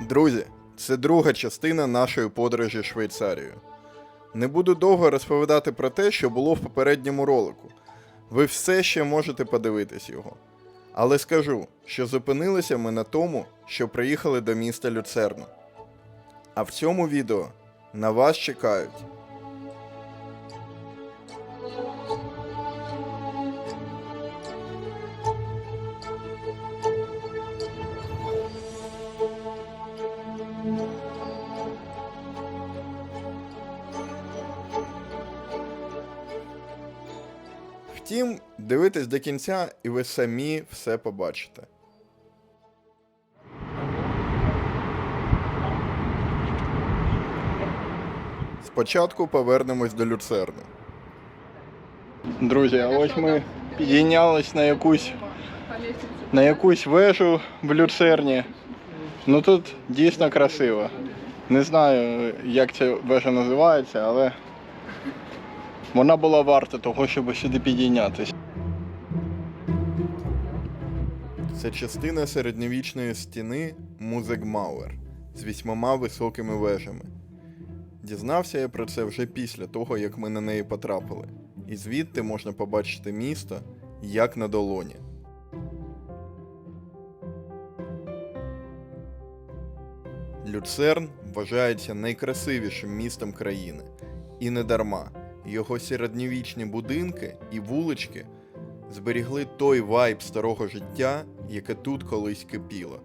Друзі, це друга частина нашої подорожі Швейцарією. Не буду довго розповідати про те, що було в попередньому ролику. Ви все ще можете подивитись його. Але скажу, що зупинилися ми на тому, що приїхали до міста Люцерна. А в цьому відео на вас чекають Втім, дивитесь до кінця, і ви самі все побачите. Спочатку повернемось до люцерни. Друзі, а ось ми підійнялись на якусь на якусь вежу в люцерні. Ну тут дійсно красиво. Не знаю, як ця вежа називається, але вона була варта того, щоб сюди підійнятися. Це частина середньовічної стіни Музикмауер з вісьмома високими вежами. Дізнався я про це вже після того, як ми на неї потрапили, і звідти можна побачити місто як на долоні. Люцерн вважається найкрасивішим містом країни. І не дарма. Його середньовічні будинки і вулички зберігли той вайб старого життя, яке тут колись кипіло.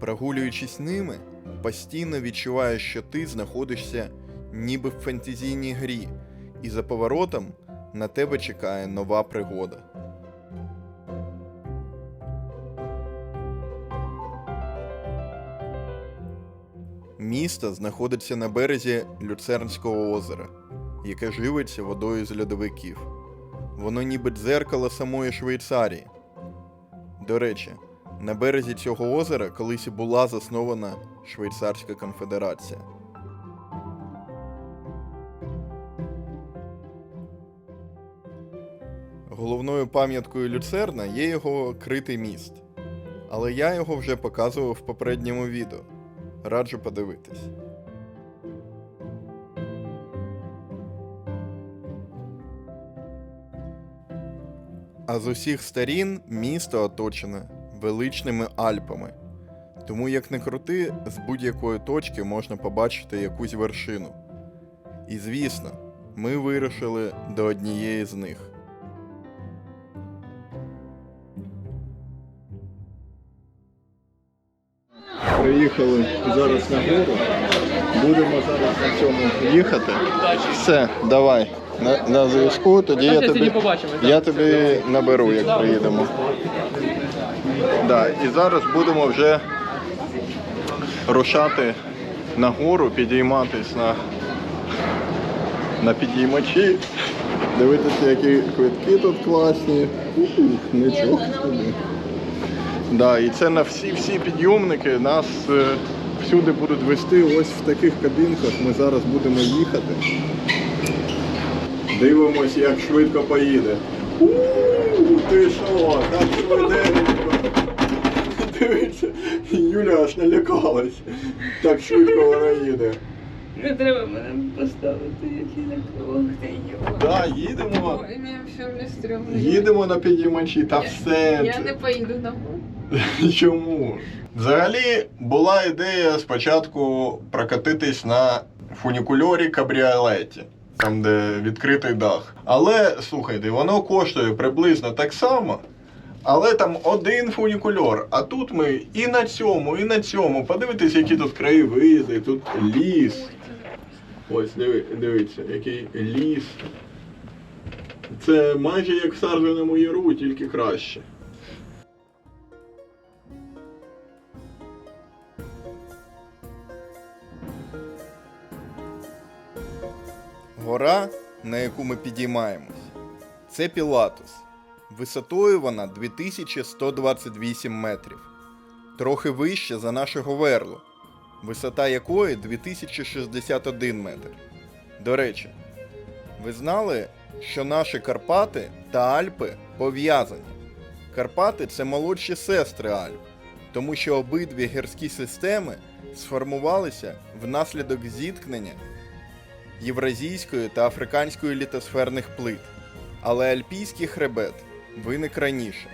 Прогулюючись ними, постійно відчуваєш, що ти знаходишся ніби в фентезійній грі, і за поворотом на тебе чекає нова пригода. Місто знаходиться на березі Люцернського озера, яке живиться водою з льодовиків. Воно ніби дзеркало самої Швейцарії. До речі, на березі цього озера колись і була заснована Швейцарська конфедерація. Головною пам'яткою Люцерна є його критий міст. Але я його вже показував в попередньому відео. Раджу подивитись. А з усіх сторін місто оточене величними Альпами. Тому, як не крути, з будь-якої точки можна побачити якусь вершину. І звісно, ми вирушили до однієї з них. Приїхали зараз на гору. Будемо зараз на цьому їхати. Все, давай. На, на зв'язку, тоді я тобі, я тобі наберу, як приїдемо. Да, і зараз будемо вже рушати на гору, підійматись на, на підіймачі. Дивитися, які квитки тут класні. Ух, нічого. Да, і це на всі-всі підйомники нас е, всюди будуть вести ось в таких кабінках. Ми зараз будемо їхати. Дивимось, як швидко поїде. У, ти що, так швиденько. Дивіться, Юля аж налякалась. Так швидко вона їде. Не треба мене поставити, як я так. Да, їдемо. Ой, мені все не стрьомно. Їдемо на підіймачі, та Я- все. Я це- не поїду на гору. Чому? Взагалі була ідея спочатку прокатитись на фунікульорі кабріолеті, там де відкритий дах. Але слухайте, воно коштує приблизно так само. Але там один фунікульор, а тут ми і на цьому, і на цьому. Подивитись, які тут краєвиди, тут ліс. Ось диви, дивіться, який ліс. Це майже як в Сарженому Яру, тільки краще. Гора, на яку ми підіймаємось, це Пілатус. Висотою вона 2128 метрів, трохи вище за наше Говерло, висота якої 2061 метр. До речі, Ви знали, що наші Карпати та Альпи пов'язані? Карпати це молодші сестри Альп, тому що обидві гірські системи сформувалися внаслідок зіткнення євразійської та африканської літосферних плит, але альпійський хребет виник раніше.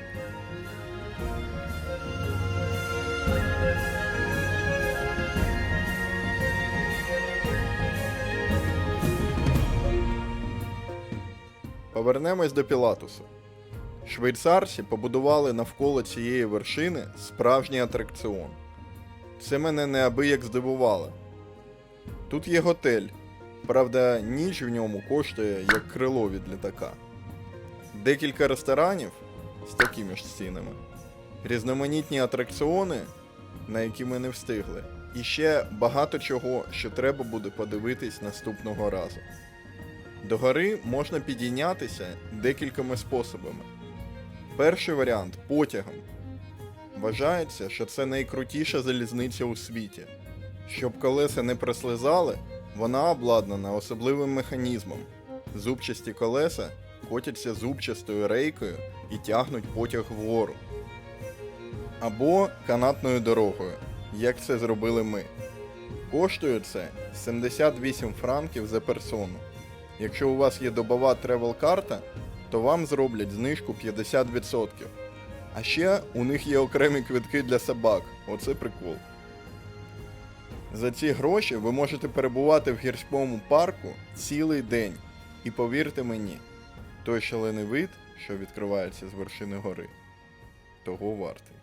Повернемось до Пілатусу. Швейцарці побудували навколо цієї вершини справжній атракціон. Це мене неабияк здивувало. Тут є готель, правда, ніч в ньому коштує як крило від літака. Декілька ресторанів з такими ж стінами, різноманітні атракціони, на які ми не встигли, і ще багато чого, що треба буде подивитись наступного разу. До гори можна підійнятися декількома способами. Перший варіант потягом. Вважається, що це найкрутіша залізниця у світі. Щоб колеса не прослизали, вона обладнана особливим механізмом. Зубчасті колеса котяться зубчастою рейкою і тягнуть потяг вгору. Або канатною дорогою, як це зробили ми. Коштує це 78 франків за персону. Якщо у вас є добова тревел-карта, то вам зроблять знижку 50%. А ще у них є окремі квитки для собак. Оце прикол. За ці гроші ви можете перебувати в гірському парку цілий день. І повірте мені, той шалений вид, що відкривається з вершини гори, того вартий.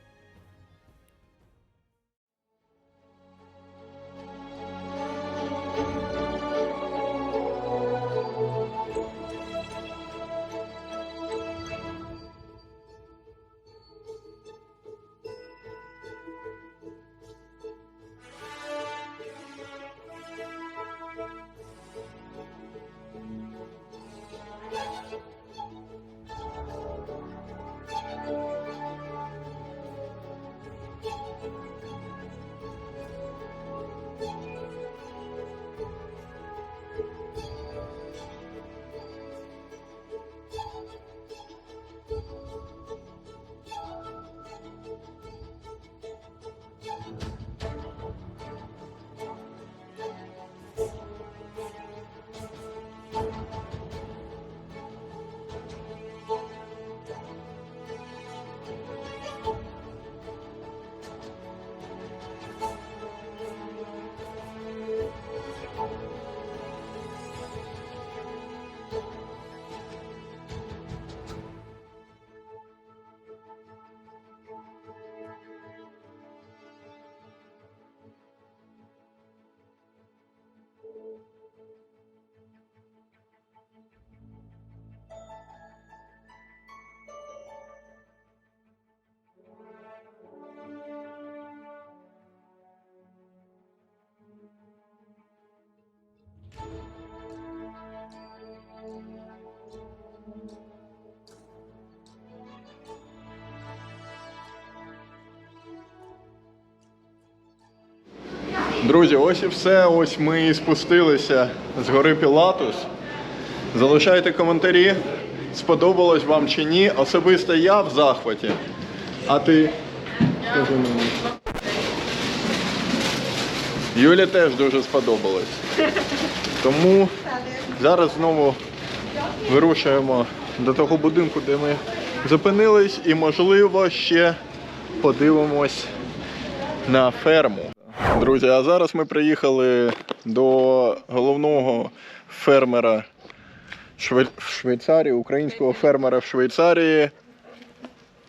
Друзі, ось і все. Ось ми і спустилися з гори Пілатус. Залишайте коментарі, сподобалось вам чи ні. Особисто я в захваті. А ти? Скажи. Юлі теж дуже сподобалось. Тому зараз знову вирушуємо до того будинку, де ми зупинились, і можливо ще подивимось на ферму. Друзі, а зараз ми приїхали до головного фермера Шве... в Швейцарії, українського фермера в Швейцарії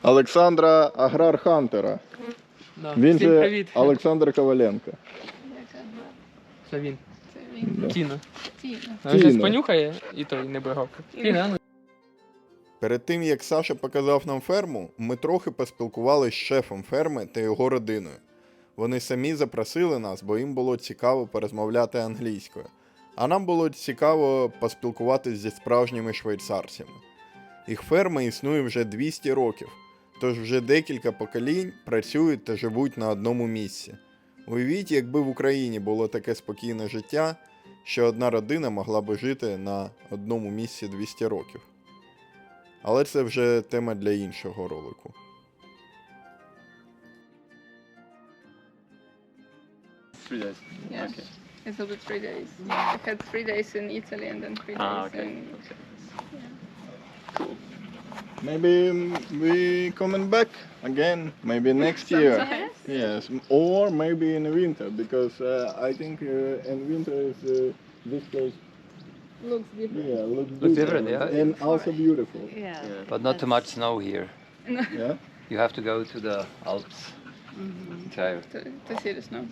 Олександра Аграр Хантера. Да. Він же. Олександр Коваленко. Це він. Це він. Тіна. Тіна. Він понюхає і той не бигавка. Тіна. Перед тим як Саша показав нам ферму, ми трохи поспілкувалися з шефом ферми та його родиною. Вони самі запросили нас, бо їм було цікаво порозмовляти англійською. А нам було цікаво поспілкуватися зі справжніми швейцарцями. Їх ферма існує вже 200 років, тож вже декілька поколінь працюють та живуть на одному місці. Уявіть, якби в Україні було таке спокійне життя, що одна родина могла би жити на одному місці 200 років. Але це вже тема для іншого ролику. Three days. Yeah. Okay. It will be three days. I had three days in Italy and then three days Ah, okay. in. okay. Cool. Maybe we coming back again, maybe next year. Yes, or maybe in winter because uh, I think uh, in winter is uh, this place Looks different. yeah looks, Looks different, yeah. and also beautiful. Yeah. Yeah. But not too much snow here. Yeah. You have to go to the Alps. Zo. To, to see the snow.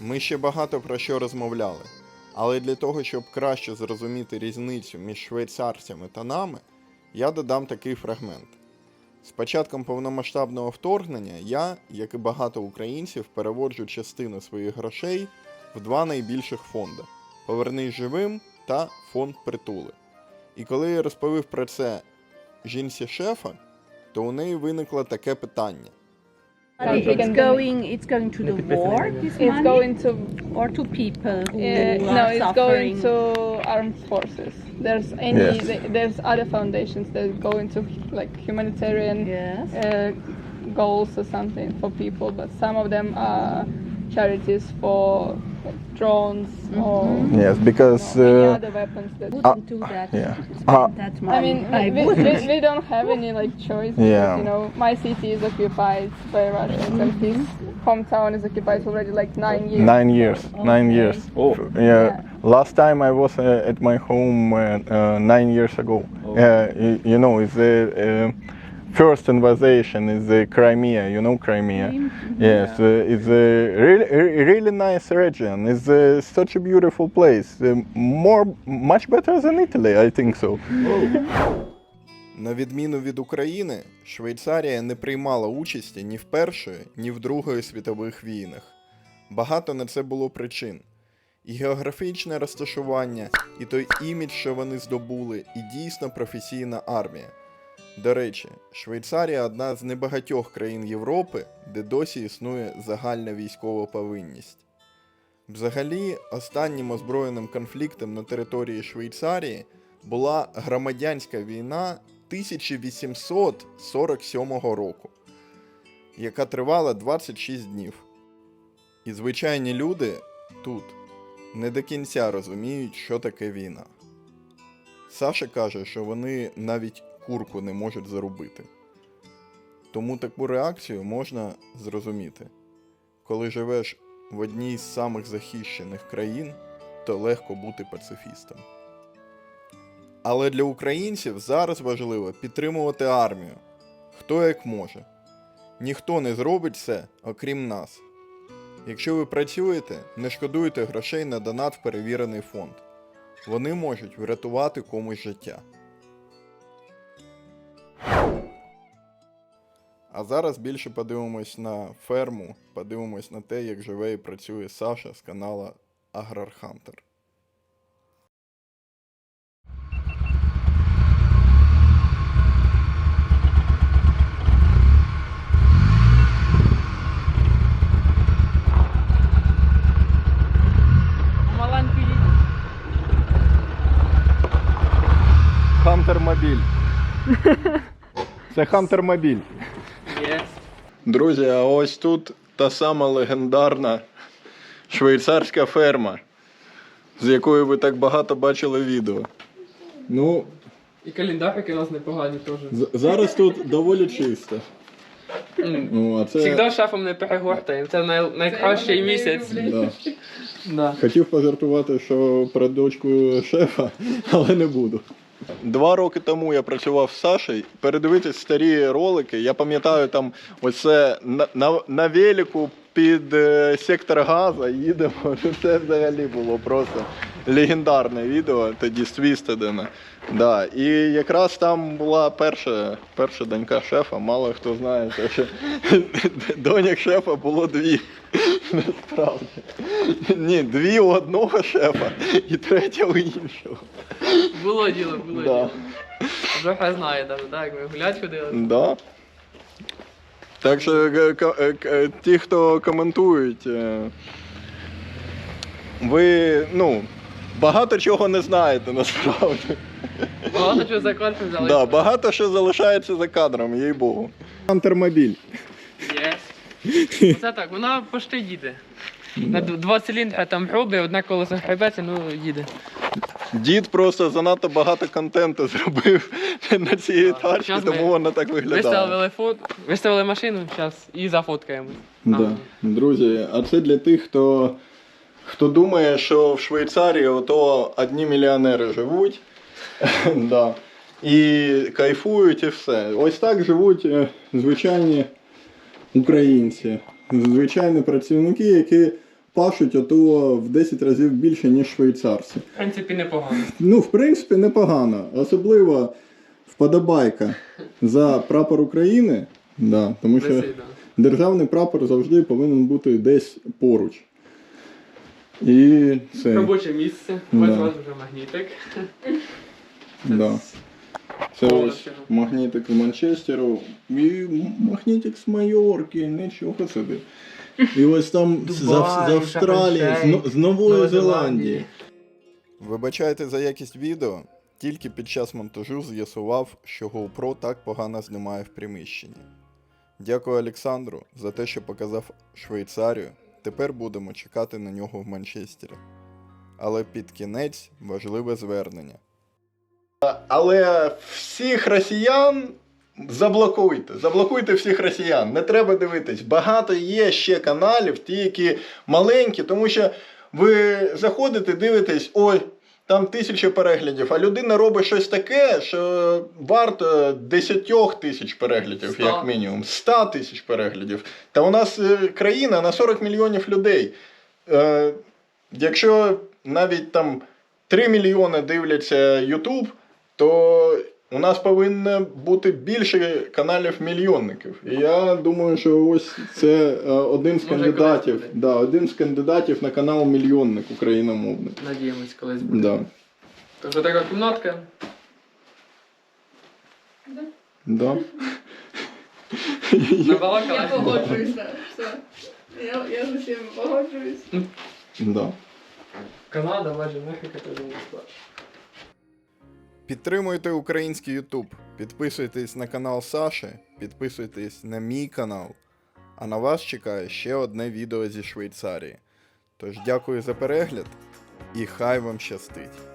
Ми ще багато про що розмовляли, але для того, щоб краще зрозуміти різницю між швейцарцями та нами, я додам такий фрагмент. З початком повномасштабного вторгнення я, як і багато українців, переводжу частину своїх грошей в два найбільших фонди Повернись живим та фонд притули. І коли я розповів про це жінці шефа, то у неї виникло таке питання. It's going, it's going to the war, this It's going to or to people who Uh, no, it's suffering? going to armed forces. There's any, Yes. th- there's other foundations that go into like humanitarian Yes. uh, goals or something for people, but some of them are charities for like, drones or Yes, because you know, any other weapons that. Wouldn't do that. yeah. Spend that money. I mean, I we, we, we don't have any like choice because Yeah. you know my city is occupied by Russians and his hometown is occupied already like nine years. Nine years. Nine Okay. years. Oh. Yeah. Last time I was uh, at my home uh, uh, nine years ago. Oh. Uh, you, you know, it's the uh, first invasion is the Crimea. You know Crimea. Yes, uh, it's a really, really nice region. It's uh, such a beautiful place. Uh, more, much better than Italy, I think so. На відміну від України, Швейцарія не приймала участі ні в Першої, ні в Другої світових війнах. Багато на це було причин. І географічне розташування, і той імідж, що вони здобули, і дійсно професійна армія. До речі, Швейцарія одна з небагатьох країн Європи, де досі існує загальна військова повинність. Взагалі, останнім озброєним конфліктом на території Швейцарії була громадянська війна 1847 року, яка тривала 26 днів. І звичайні люди тут не до кінця розуміють, що таке війна. Саша каже, що вони навіть курку не можуть зарубити. Тому таку реакцію можна зрозуміти. Коли живеш в одній з самих захищених країн, то легко бути пацифістом. Але для українців зараз важливо підтримувати армію, хто як може. Ніхто не зробить це, окрім нас. Якщо ви працюєте, не шкодуйте грошей на донат в перевірений фонд. Вони можуть врятувати комусь життя. А зараз більше подивимось на ферму, подивимось на те, як живе і працює Саша з канала Агрархантер. Маленький Хантер Мобіль. Це Хантер Мобіль. Є. Друзі, а ось тут та сама легендарна швейцарська ферма, з якої ви так багато бачили відео. Ну, І календарики у нас непогані теж. з- зараз тут доволі чисто. Ну, а це... Завжди шефом не перегортаємо. Це най... найкращий місяць. Да. Да. Хотів пожартувати, що про дочку шефа, але не буду. Два роки тому я працював з Сашею. Передивитись старі ролики. Я пам'ятаю, там оце на, на, на велику під е, сектор газа їдемо. Це взагалі було просто легендарне відео тоді з Твістедена. Да. І якраз там була перша, перша донька шефа. Мало хто знає, що доньок шефа було дві. Насправді. Ні, дві у одного шефа і третя у іншого. Було діло, було діло. Вже знає, там, так, як ми гулять ходили. Да. Так що е, ко- е, к- е, ті, хто коментують, е, ви ну, багато чого не знаєте насправді. Багато чого за кадром взяли. Да, багато що залишається за кадром, їй богу. Антермобіль. Є. Це так, вона пошти їде. На д- два циліндри там проби, одне колесо хребеться, ну їде. Дід просто занадто багато контенту зробив на цій етажці, щас ми тому вона так виглядає. Виставили фот, виставили машину, зараз і зафоткаємо. Да. Ага. Друзі, а це для тих, хто, хто думає, що в Швейцарії ото одні мільйонери живуть. да. І кайфують і все. Ось так живуть е, звичайні українці, звичайні працівники, які пашуть ото в 10 разів більше, ніж швейцарці. В принципі, непогано. Ну, в принципі, непогано. Особливо вподобайка за прапор України. Да, тому що державний прапор завжди повинен бути десь поруч. І це. Робоче місце, Да. ось у вас вже магнітик. Да. Це ось магнітик з Манчестеру і магнітик з Майорки, нічого собі. І ось там з, Дубай, з Австралії, з, з Нової Нової Зеландії. Зеландії. Вибачайте за якість відео. Тільки під час монтажу з'ясував, що GoPro так погано знімає в приміщенні. Дякую Олександру за те, що показав Швейцарію. Тепер будемо чекати на нього в Манчестері. Але під кінець важливе звернення. Але всіх росіян заблокуйте. Заблокуйте всіх росіян. Не треба дивитись. Багато є ще каналів, ті, які маленькі, тому що ви заходите, дивитесь, ой. Там тисячі переглядів, а людина робить щось таке, що варто 10 тисяч переглядів, Сто. як мінімум, 100 тисяч переглядів. Та у нас е, країна на 40 мільйонів людей. Е, якщо навіть там 3 мільйони дивляться YouTube, то у нас повинно бути більше каналів мільйонників. І я думаю, що ось це е, один з кандидатів. Да, один з кандидатів на канал мільйонник україномовний. Надіємось, колись буде. Да. Тобто така кімнатка. Да. Набалакала. Я погоджуюся. Все. Я, я з усім погоджуюсь. Да. Канада, бачу, Мехіка теж не сплачу. Підтримуйте український Ютуб, підписуйтесь на канал Саші, підписуйтесь на мій канал. А на вас чекає ще одне відео зі Швейцарії. Тож дякую за перегляд і хай вам щастить!